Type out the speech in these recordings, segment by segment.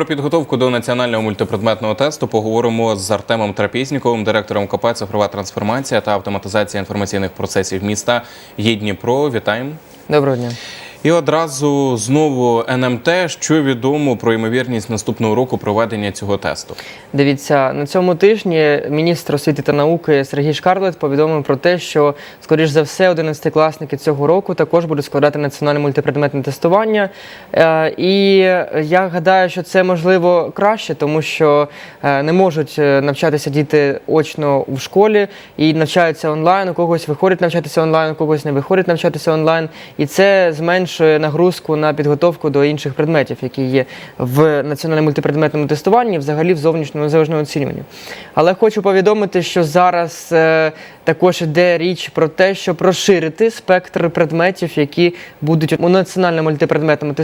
Про підготовку до національного мультипредметного тесту поговоримо з Артемом Трапізніковим, директором КП «Цифрова трансформація та автоматизація інформаційних процесів міста є. Вітаємо. Доброго дня. І одразу знову НМТ. Що відомо про ймовірність наступного року проведення цього тесту? Дивіться, на цьому тижні міністр освіти та науки Сергій Шкарлет повідомив про те, що, скоріш за все, 11-класники цього року також будуть складати національне мультипредметне тестування. Е, І я гадаю, що це можливо краще, тому що е, не можуть е, навчатися діти очно в школі і навчаються онлайн. У когось виходить навчатися онлайн, у когось не виходить навчатися онлайн. І це зменшує нагрузку на підготовку до інших предметів, які є в національному мультипредметному тестуванні, взагалі в зовнішньому незалежному оцінюванні. Але хочу повідомити, що зараз е, також йде річ про те, щоб розширити спектр предметів, які будуть у національному мультипредметному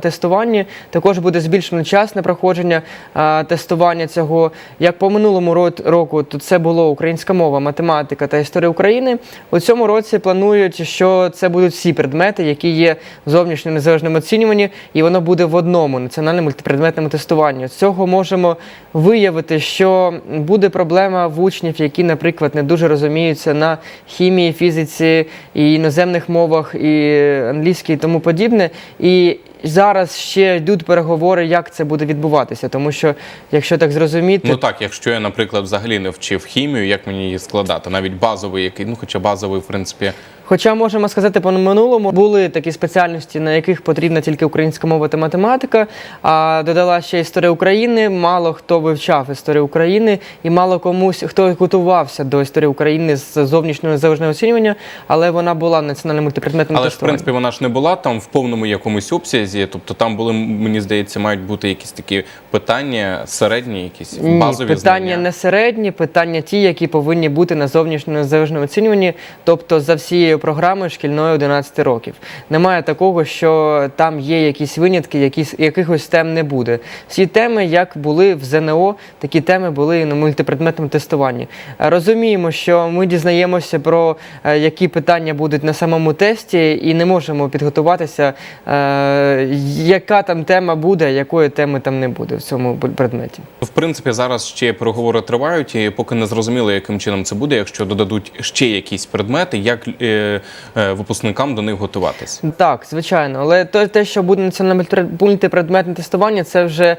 тестуванні. Також буде збільшено час на проходження е, тестування цього. Як по минулому ро- року, то це було українська мова, математика та історія України. У цьому році планують, що це будуть всі предмети, які є в зовнішньому незалежному оцінюванні, і воно буде в одному національному мультипредметному тестуванні. З цього можемо виявити, що буде проблема в учнів, які, наприклад, не дуже розуміються на хімії, фізиці і іноземних мовах, і англійській, і тому подібне. І зараз ще йдуть переговори, як це буде відбуватися, тому що, якщо так зрозуміти, Ну так, якщо я, наприклад, взагалі не вчив хімію, як мені її складати? Навіть базовий, який, ну хоча базовий, в принципі, Хоча можемо сказати, по минулому були такі спеціальності, на яких потрібна тільки українська мова та математика. А додала ще історія України. Мало хто вивчав історію України, і мало комусь хто готувався до історії України з зовнішнього незалежного оцінювання, але вона була національним мультипредметним але ж в принципі вона ж не була там в повному якомусь обсязі. Тобто там були, мені здається, мають бути якісь такі питання, середні, якісь Ні, базові питання знання. не середні, питання ті, які повинні бути на зовнішньому незалежному оцінюванні, тобто за всією програмою шкільної 11 років. Немає такого, що там є якісь винятки, якісь, якихось тем не буде. Всі теми, як були в ЗНО, такі теми були і на мультипредметному тестуванні. Е, Розуміємо, що ми дізнаємося про е, які питання будуть на самому тесті, і не можемо підготуватися, е, яка там тема буде, якої теми там не буде в цьому предметі. В принципі, зараз ще переговори тривають, і поки не зрозуміло, яким чином це буде, якщо додадуть ще якісь предмети, як е, е, випускникам до них готуватись. Так, звичайно, але то- те, що буде національне мультипред- мультипредметне тестування, це вже, е,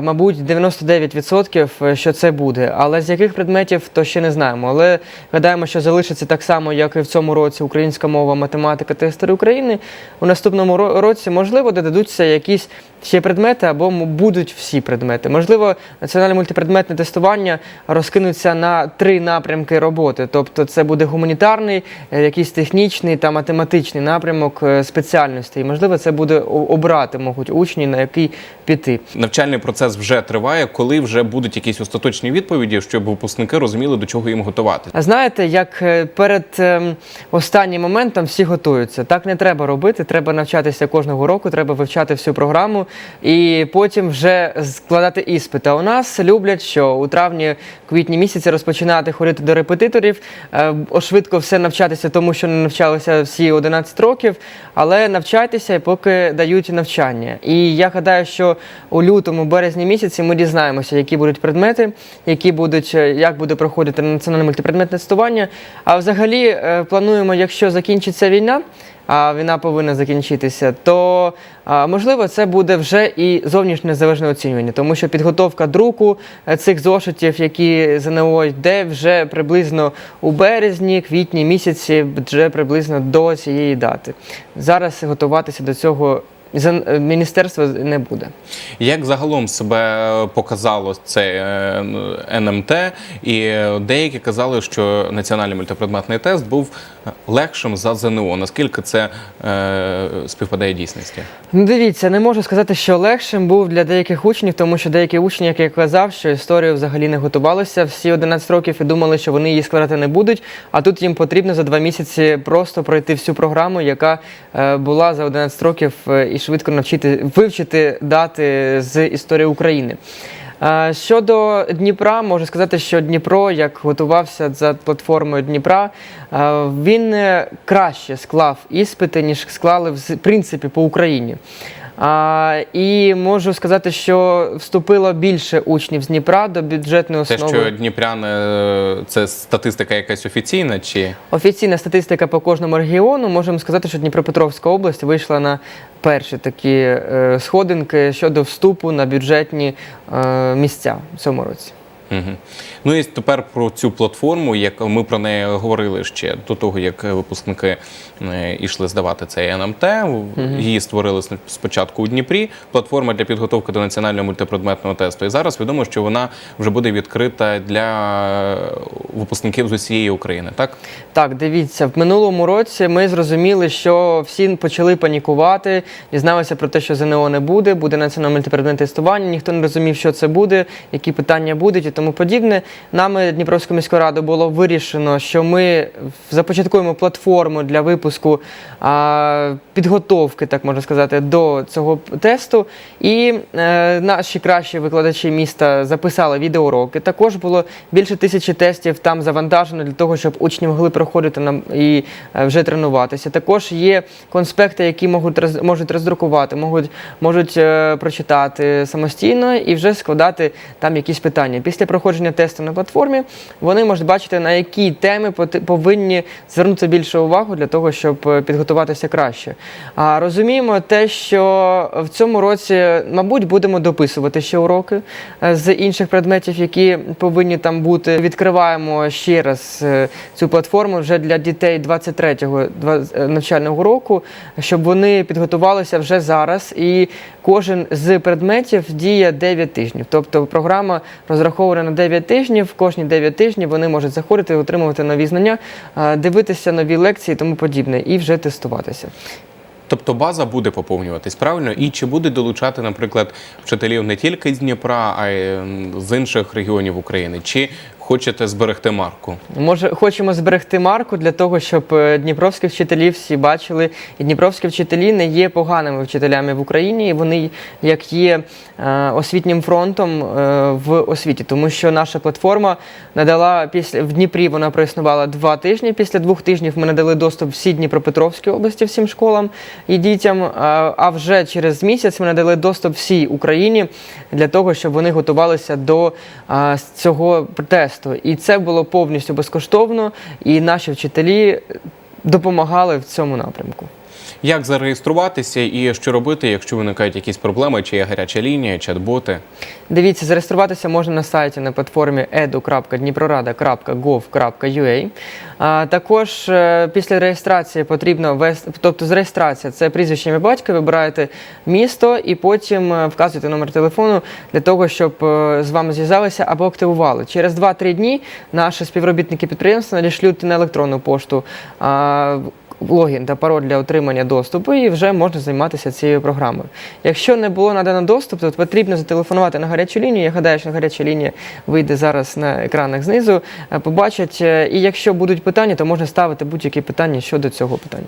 мабуть, 99% що це буде. Але з яких предметів, то ще не знаємо. Але гадаємо, що залишиться так само, як і в цьому році українська мова, математика та історія України. У наступному році, можливо, додадуться якісь ще предмети або будуть всі предмети. Можливо, національне мультипредметне тестування розкинуться на три напрямки роботи. Тобто, це буде гуманітарний, е, якийсь технічний та математичний напрямок е, спеціальностей. Можливо, це буде обрати можуть учні, на який піти. Навчальний процес вже триває, коли вже будуть якісь остаточні відповіді, щоб випускники розуміли, до чого їм готувати. А знаєте, як е, перед ем, останнім моментом всі готуються. Так не треба робити. Треба навчатися кожного року, треба вивчати всю програму і потім вже складати іспити. А у нас люблять, що у травні, квітні місяці розпочинати ходити до репетиторів, е, швидко все навчатися, тому що не навчалися всі 11 років, але навчайтеся, поки дають навчання. І я гадаю, що у лютому, березні місяці ми дізнаємося, які будуть предмети, які будуть, е, як буде проходити національне мультипредметне тестування. А взагалі е, плануємо, якщо закінчиться війна. А війна повинна закінчитися, то можливо це буде вже і зовнішнє незалежне оцінювання, тому що підготовка друку е, цих зошитів, які ЗНО йде вже приблизно у березні, квітні місяці, вже приблизно до цієї дати. Зараз готуватися до цього за- е, міністерство не буде. Як загалом себе показало це е, НМТ, і деякі казали, що національний мультипредметний тест був легшим за ЗНО. Наскільки це е, співпадає дійсності? Ну, дивіться, не можу сказати, що легшим був для деяких учнів, тому що деякі учні, як я казав, що історію взагалі не готувалися всі 11 років і думали, що вони її складати не будуть. А тут їм потрібно за два місяці просто пройти всю програму, яка е, була за 11 років, е, і швидко навчити вивчити дати з історії України. Щодо Дніпра, можу сказати, що Дніпро, як готувався за платформою Дніпра, він е, краще склав іспити, ніж склали в принципі по Україні. А, і можу сказати, що вступило більше учнів з Дніпра до бюджетної Те, що Дніпряни е, це статистика якась офіційна, чи Офіційна статистика по кожному регіону. Можемо сказати, що Дніпропетровська область вийшла на перші такі е, сходинки щодо вступу на бюджетні е, місця в цьому році. Угу. Ну і тепер про цю платформу, як ми про неї говорили ще до того, як випускники е, йшли здавати цей НМТ. Її створили спочатку у Дніпрі. Платформа для підготовки до національного мультипредметного тесту. І зараз відомо, що вона вже буде відкрита для випускників з усієї України. Так Так, дивіться, в минулому році ми зрозуміли, що всі почали панікувати, дізналися про те, що ЗНО не буде, буде національне мультипредметне тестування. Ніхто не розумів, що це буде, які питання будуть тому подібне. Нами Дніпровською міською радою було вирішено, що ми започаткуємо платформу для випуску а, підготовки, так можна сказати, до цього тесту. І е, наші кращі викладачі міста записали відеоуроки. Також було більше тисячі тестів там завантажено для того, щоб учні могли проходити нам і е, вже тренуватися. Також є конспекти, які можуть можуть роздрукувати, можуть, можуть е, прочитати самостійно і вже складати там якісь питання. Після проходження тесту на платформі вони можуть бачити, на які теми повинні звернути більше увагу для того, щоб е, підготуватися краще. А розуміємо те, що в цьому році, мабуть, будемо дописувати ще уроки е, з інших предметів, які повинні там бути. Відкриваємо ще раз е, цю платформу вже для дітей 23-го е, навчального року, щоб вони підготувалися вже зараз. І кожен з предметів діє 9 тижнів. Тобто програма розрахована на 9 тижнів. Кожні 9 тижнів вони можуть заходити, отримувати нові знання, е, дивитися нові лекції тому подібне, і вже тестуватися. Тобто база буде поповнюватись правильно, і чи буде долучати, наприклад, вчителів не тільки з Дніпра, а й з інших регіонів України? Чи хочете зберегти марку? Може, хочемо зберегти марку для того, щоб е, дніпровських вчителів всі бачили. І дніпровські вчителі не є поганими вчителями в Україні, і вони як є е, освітнім фронтом е, в освіті, тому що наша платформа надала після в Дніпрі. Вона проіснувала два тижні. Після двох тижнів ми надали доступ всій Дніпропетровській області, всім школам і дітям. А вже через місяць ми надали доступ всій Україні для того, щоб вони готувалися до цього тесту. І це було повністю безкоштовно, і наші вчителі допомагали в цьому напрямку. Як зареєструватися і що робити, якщо виникають якісь проблеми, чи є гаряча лінія, чат-боти? Дивіться, зареєструватися можна на сайті на платформі edu.dniprorada.gov.ua. Також е, після реєстрації потрібно ввести, тобто з реєстрація це прізвище ім'я батька, вибираєте місто і потім е, вказуєте номер телефону для того, щоб е, з вами зв'язалися або активували. Через 2-3 дні наші співробітники підприємства надішлють на електронну пошту. Логін та пароль для отримання доступу, і вже можна займатися цією програмою. Якщо не було надано доступ, то потрібно зателефонувати на гарячу лінію. Я гадаю, що гаряча лінія вийде зараз на екранах знизу, е, побачать. Е, І якщо будуть питання, то можна ставити будь-які питання щодо цього питання.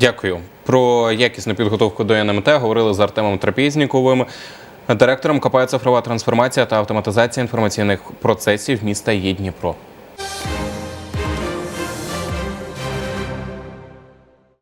Дякую. Про якісну підготовку до НМТ говорили з Артемом Трапізніковим, директором КП «Цифрова трансформація та автоматизація інформаційних процесів міста Є Дніпро.